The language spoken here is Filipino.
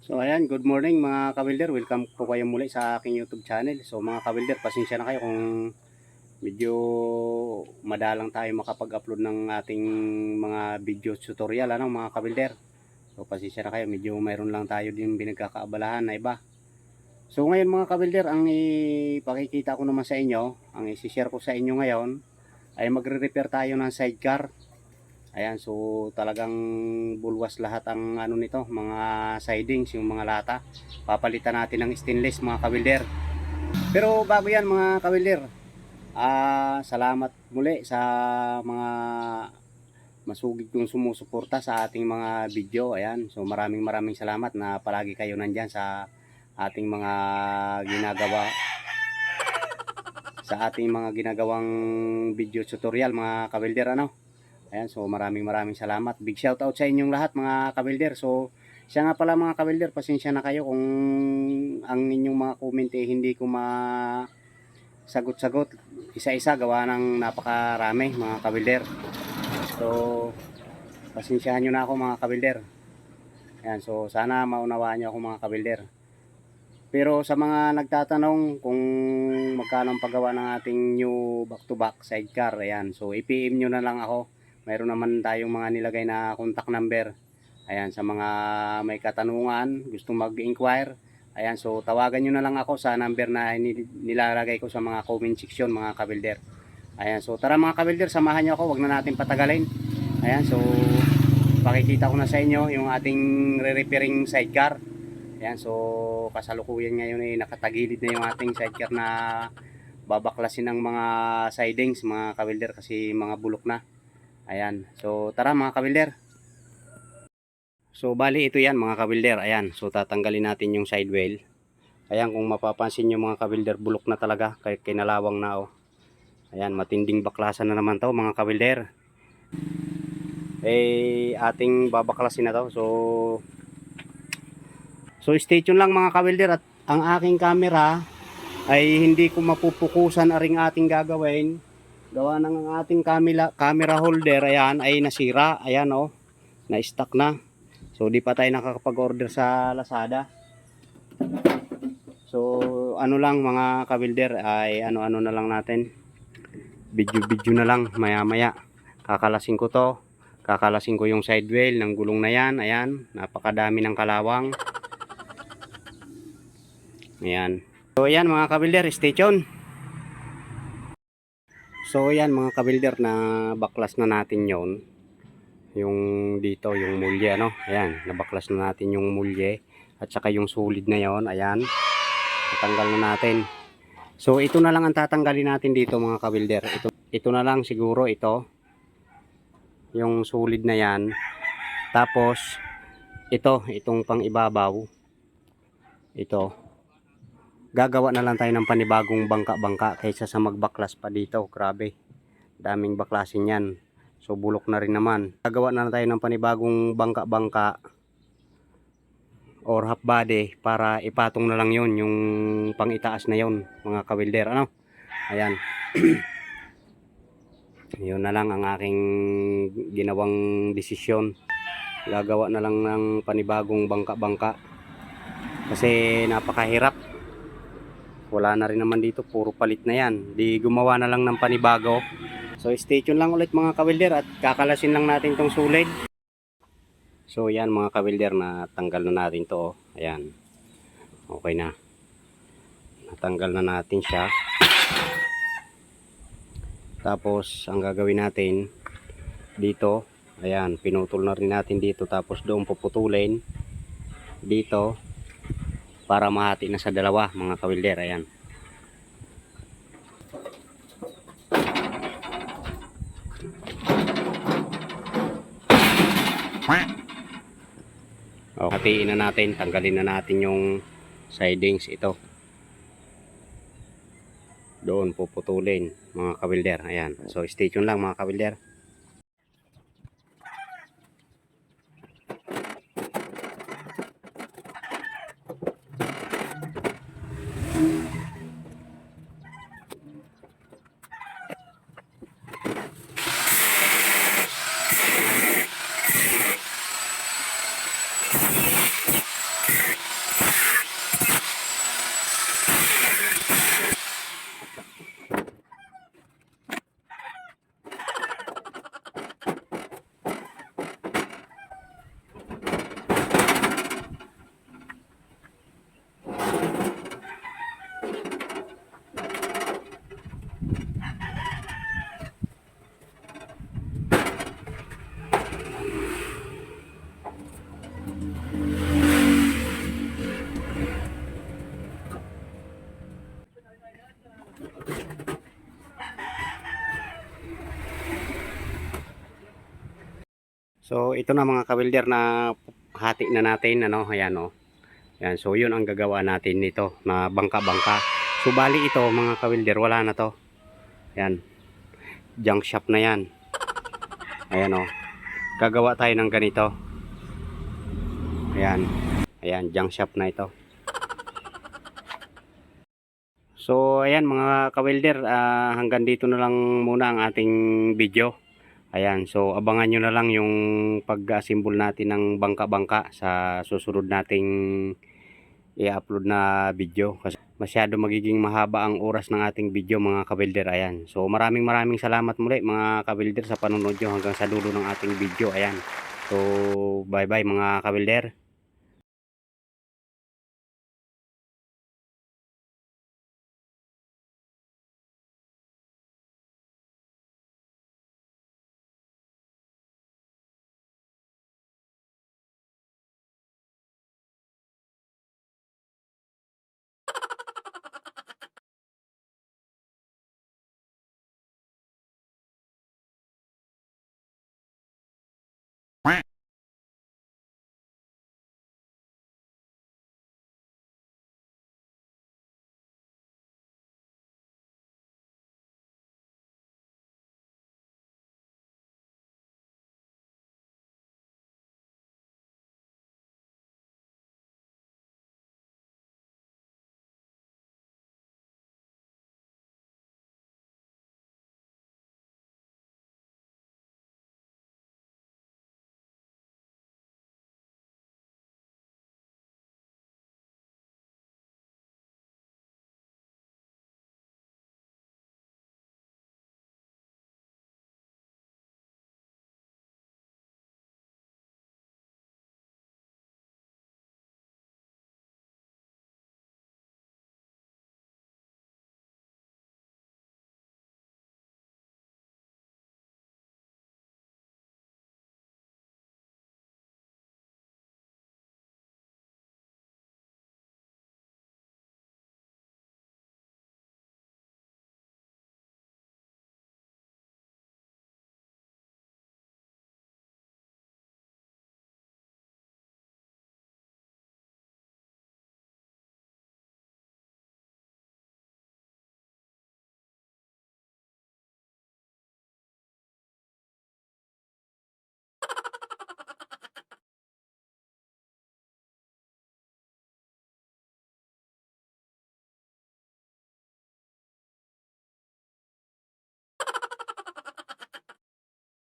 So ayan, good morning mga kabilder. Welcome po kayo muli sa aking YouTube channel. So mga kabilder, pasensya na kayo kung medyo madalang tayo makapag-upload ng ating mga video tutorial ano mga kabilder. So pasensya na kayo, medyo mayroon lang tayo din binagkakaabalahan na iba. So ngayon mga kabilder, ang ipakikita ko naman sa inyo, ang isi-share ko sa inyo ngayon ay magre-repair tayo ng sidecar. Ayan, so talagang bulwas lahat ang ano nito, mga sidings, yung mga lata. Papalitan natin ng stainless mga kabilder. Pero bago yan mga kabilder, ah salamat muli sa mga masugid kong sumusuporta sa ating mga video. Ayan, so maraming maraming salamat na palagi kayo nandyan sa ating mga ginagawa sa ating mga ginagawang video tutorial mga kabilder ano. Ayan, so maraming maraming salamat. Big shout out sa inyong lahat mga kabilder. So, siya nga pala mga kabilder, pasensya na kayo kung ang inyong mga comment eh, hindi ko ma sagot-sagot isa-isa gawa ng napakarami mga kabilder. So, pasensyahan nyo na ako mga kabilder. Ayan, so sana maunawaan nyo ako mga kabilder. Pero sa mga nagtatanong kung magkano ang paggawa ng ating new back-to-back sidecar, ayan, so i-PM nyo na lang ako mayroon naman tayong mga nilagay na contact number. Ayan, sa mga may katanungan, gustong mag-inquire, ayan, so tawagan nyo na lang ako sa number na nil- nilalagay ko sa mga comment section, mga kabilder. Ayan, so tara mga kabilder, samahan nyo ako, wag na natin patagalin. Ayan, so pakikita ko na sa inyo yung ating re-repairing sidecar. Ayan, so kasalukuyan ngayon ay nakatagilid na yung ating sidecar na babaklasin ng mga sidings, mga kabilder, kasi mga bulok na. Ayan. So, tara mga kabilder. So, bali ito yan mga kabilder. Ayan. So, tatanggalin natin yung side wheel. Ayan, kung mapapansin nyo mga kabilder, bulok na talaga. Kahit kinalawang na oh. Ayan, matinding baklasan na naman to mga kabilder. Eh, ating babaklasin na to. So, so stay tuned lang mga kabilder. At ang aking camera ay hindi ko mapupukusan aring ating gagawin gawa ng ang ating camera, camera holder ayan ay nasira. Ayan oh. Na stuck na. So di pa tayo nakakapag-order sa Lazada. So ano lang mga kabilder ay ano ano na lang natin. Video video na lang maya maya kakalasin ko to. Kakalasin ko yung side wheel ng gulong na yan. Ayan napakadami ng kalawang. Ayan. So ayan mga kabilder stay tuned So yan mga kabilder na baklas na natin yon yung dito yung mulye ano? Ayan nabaklas na natin yung mulye at saka yung sulid na yon ayan natanggal na natin. So ito na lang ang tatanggalin natin dito mga kabilder. Ito, ito na lang siguro ito. Yung sulid na yan. Tapos ito itong pang ibabaw. Ito gagawa na lang tayo ng panibagong bangka-bangka kaysa sa magbaklas pa dito. Grabe. Daming baklasin yan. So bulok na rin naman. Gagawa na lang tayo ng panibagong bangka-bangka or half body para ipatong na lang yon yung pangitaas na yon mga kawilder. Ano? Ayan. yun na lang ang aking ginawang desisyon. Gagawa na lang ng panibagong bangka-bangka kasi napakahirap wala na rin naman dito puro palit na yan. Di gumawa na lang ng panibago. So stay tuned lang ulit mga kawilder at kakalasin lang natin tong sulid. So yan mga kawilder na tanggal na natin to oh. ayan. Okay na. Natanggal na natin siya. Tapos ang gagawin natin dito ayan pinutol na rin natin dito. Tapos doon puputulin. Dito para mahati na sa dalawa mga kawilder. Ayan. O hatiin na natin. Tanggalin na natin yung sidings. Ito. Doon puputulin mga kawilder. Ayan. So stay tuned lang mga kawilder So ito na mga kawilder na hati na natin ano, ayan oh. Ayan, so yun ang gagawa natin nito na bangka-bangka. So bali ito mga kawilder, wala na to. Ayan. Junk shop na yan. Ayan oh. Gagawa tayo ng ganito. Ayan. Ayan, junk shop na ito. So ayan mga kawilder, ah, hanggang dito na lang muna ang ating video. Ayan, so abangan nyo na lang yung pag-assemble natin ng bangka-bangka sa susunod nating i-upload na video. Kasi masyado magiging mahaba ang oras ng ating video mga kabilder. Ayan, so maraming maraming salamat muli mga kabilder sa panonood nyo hanggang sa dulo ng ating video. Ayan, so bye bye mga kabilder.